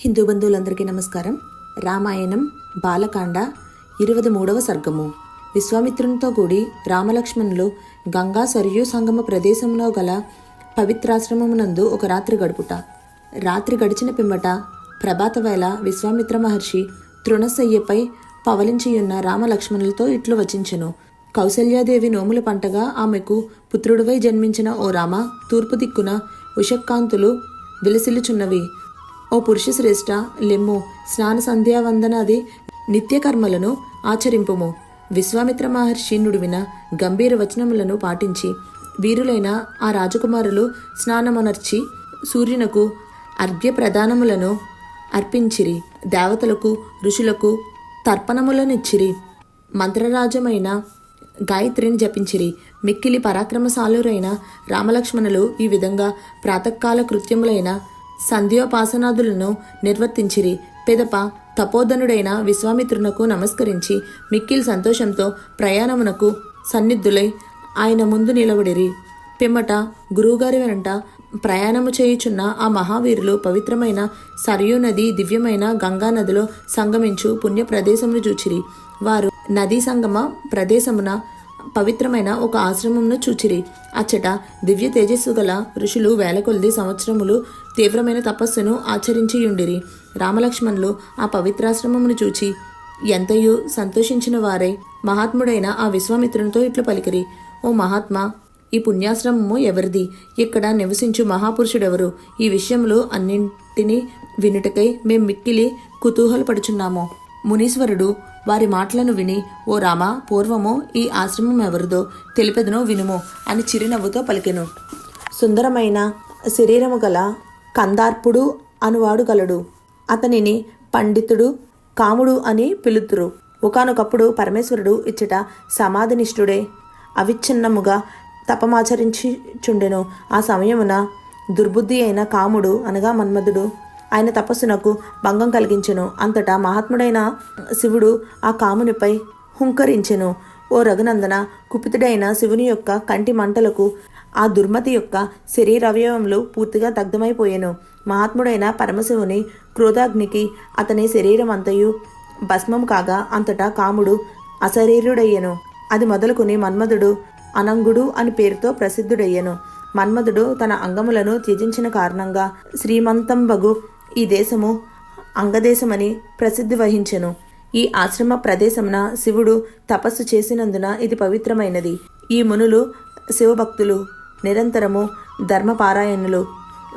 హిందూ బంధువులందరికీ నమస్కారం. రామాయణం బాలకాండ ఇరవై మూడవ సర్గము. విశ్వామిత్రునితో కూడి రామలక్ష్మణులు గంగా సరియు సంగమ ప్రదేశంలో గల పవిత్రాశ్రమమునందు ఒక రాత్రి గడుపుట. రాత్రి గడిచిన పిమ్మట ప్రభాత వేళ విశ్వామిత్ర మహర్షి తృణశయ్యపై పవలించియున్న రామలక్ష్మణులతో ఇట్లు వచించెను. కౌసల్యాదేవి నోముల పంటగా ఆమెకు పుత్రుడివై జన్మించిన ఓ రామ తూర్పు దిక్కున ఉషక్కాంతులు విలసిల్లుచున్నవి. ఓ పురుష శ్రేష్ఠ లెమ్ము స్నాన సంధ్యావందనాది నిత్యకర్మలను ఆచరింపుము. విశ్వామిత్ర మహర్షి నుడివిన గంభీర వచనములను పాటించి వీరులైన ఆ రాజకుమారులు స్నానమునర్చి సూర్యునకు అర్ఘ్య ప్రదానములను అర్పించిరి. దేవతలకు ఋషులకు తర్పణములనిచ్చిరి. మంత్రరాజమైన గాయత్రిని జపించిరి. మిక్కిలి పరాక్రమశాలురైన రామలక్ష్మణులు ఈ విధంగా ప్రాతకాల కృత్యములైన సంధ్యోపాసనాదులను నిర్వర్తించిరి. పెదప తపోధనుడైన విశ్వామిత్రునకు నమస్కరించి మిక్కిల్ సంతోషంతో ప్రయాణమునకు సన్నిధులై ఆయన ముందు నిలబడిరి. పిమ్మట గురువుగారి వెంట ప్రయాణము చేయుచున్న ఆ మహావీరులు పవిత్రమైన సరయూ నది దివ్యమైన గంగా నదిలో సంగమించు పుణ్య ప్రదేశమును చూచిరి. వారు నదీ సంగమ ప్రదేశమున పవిత్రమైన ఒక ఆశ్రమంను చూచిరి. అచ్చట దివ్య తేజస్సు గల ఋషులు వేల కొలది సంవత్సరములు తీవ్రమైన తపస్సును ఆచరించియుండిరి. రామలక్ష్మణులు ఆ పవిత్రాశ్రమమును చూచి ఎంతయూ సంతోషించిన వారై మహాత్ముడైన ఆ విశ్వామిత్రునితో ఇట్లు పలికిరి. ఓ మహాత్మా ఈ పుణ్యాశ్రమము ఎవరిది? ఇక్కడ నివసించు మహాపురుషుడెవరు? ఈ విషయంలో అన్నింటినీ వినుటకై మేం మిక్కిలి కుతూహలపడుచున్నాము. మునీశ్వరుడు వారి మాటలను విని ఓ రామ పూర్వము ఈ ఆశ్రమం ఎవరిదో తెలిపెదనో వినుము అని చిరునవ్వుతో పలికెను. సుందరమైన శరీరము గల కందార్పుడు అనువాడు గలడు అతనిని పండితుడు కాముడు అని పిలుతురు. ఒకనొకప్పుడు పరమేశ్వరుడు ఇచ్చట సమాధినిష్ఠుడే. అవిచ్ఛిన్నముగా తపమాచరించి చుండెను ఆ సమయమున దుర్బుద్ధి అయిన కాముడు అనగా మన్మధుడు. ఆయన తపస్సునకు భంగం కలిగించెను. అంతటా మహాత్ముడైన శివుడు ఆ కామునిపై హుంకరించెను. ఓ రఘునందన కుపితుడైన శివుని యొక్క కంటి మంటలకు ఆ దుర్మతి యొక్క శరీరవయవములు పూర్తిగా దగ్ధమైపోయెను. మహాత్ముడైన పరమశివుని క్రోధాగ్నికి అతని శరీరం అంతయు భస్మం కాగా అంతటా కాముడు అశరీరుడయ్యెను. అది మొదలుకుని మన్మధుడు అనంగుడు అని పేరుతో ప్రసిద్ధుడయ్యెను. మన్మధుడు తన అంగములను త్యజించిన కారణంగా శ్రీమంతంబగు ఈ దేశము అంగదేశమని ప్రసిద్ధి వహించెను. ఈ ఆశ్రమ ప్రదేశమున శివుడు తపస్సు చేసినందున ఇది పవిత్రమైనది. ఈ మునులు శివభక్తులు. నిరంతరము ధర్మపారాయణులు.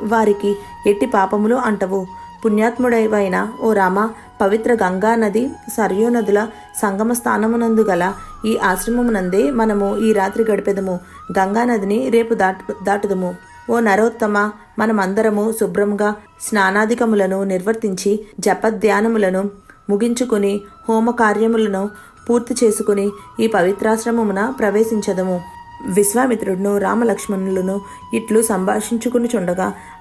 వారికి ఎట్టి పాపములు అంటవు. పుణ్యాత్ముడైవైన ఓ రామ పవిత్ర గంగా నది సరయూ నదుల సంగమ స్థానమునందు గల ఈ ఆశ్రమమునందే మనము ఈ రాత్రి గడిపెదము. గంగా నదిని రేపు దాటు దాటుదము. ఓ నరోత్తమ మనమందరము శుభ్రంగా స్నానాధికములను నిర్వర్తించి జపధ్యానములను ముగించుకుని హోమ కార్యములను పూర్తి చేసుకుని ఈ పవిత్రాశ్రమమున ప్రవేశించదము. విశ్వామిత్రుడును రామలక్ష్మణులను ఇట్లు సంభాషించుకుని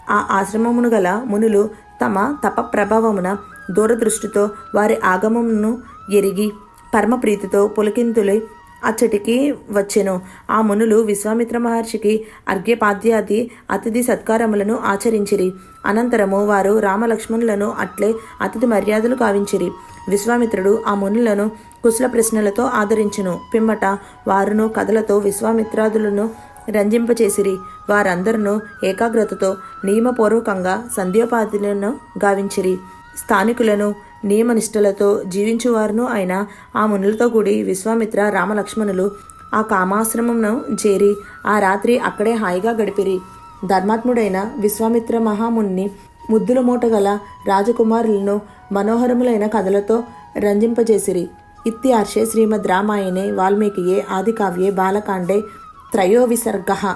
ఆ ఆశ్రమమును గల మునులు తమ తప ప్రభావమున దూరదృష్టితో వారి ఆగమమును ఎరిగి పరమప్రీతితో పులకింతులై అచ్చటికి వచ్చెను. ఆ మునులు విశ్వామిత్ర మహర్షికి అర్ఘ్యపాద్యాది అతిథి సత్కారములను ఆచరించిరి. అనంతరము వారు రామలక్ష్మణులను అట్లే అతిథి మర్యాదలు కావించిరి విశ్వామిత్రుడు ఆ మునులను కుశల ప్రశ్నలతో ఆదరించును. పిమ్మట వారును కథలతో విశ్వామిత్రాదులను రంజింపచేసిరి. వారందరూ ఏకాగ్రతతో నియమపూర్వకంగా సంధ్యోపాధులను గావించిరి. స్థానికులను నియమనిష్టలతో జీవించువారును అయిన ఆ మునులతో కూడి విశ్వామిత్ర రామలక్ష్మణులు ఆ కామాశ్రమంను చేరి ఆ రాత్రి అక్కడే హాయిగా గడిపిరి. ధర్మాత్ముడైన విశ్వామిత్ర మహాముని ముద్దుల మూట గల రాజకుమారులను మనోహరములైన కథలతో రంజింపజేసిరి. ఇత్యార్షే శ్రీమద్ రామాయణే వాల్మీకియే ఆదికావ్యే బాలకాండే త్రయోవిసర్గ.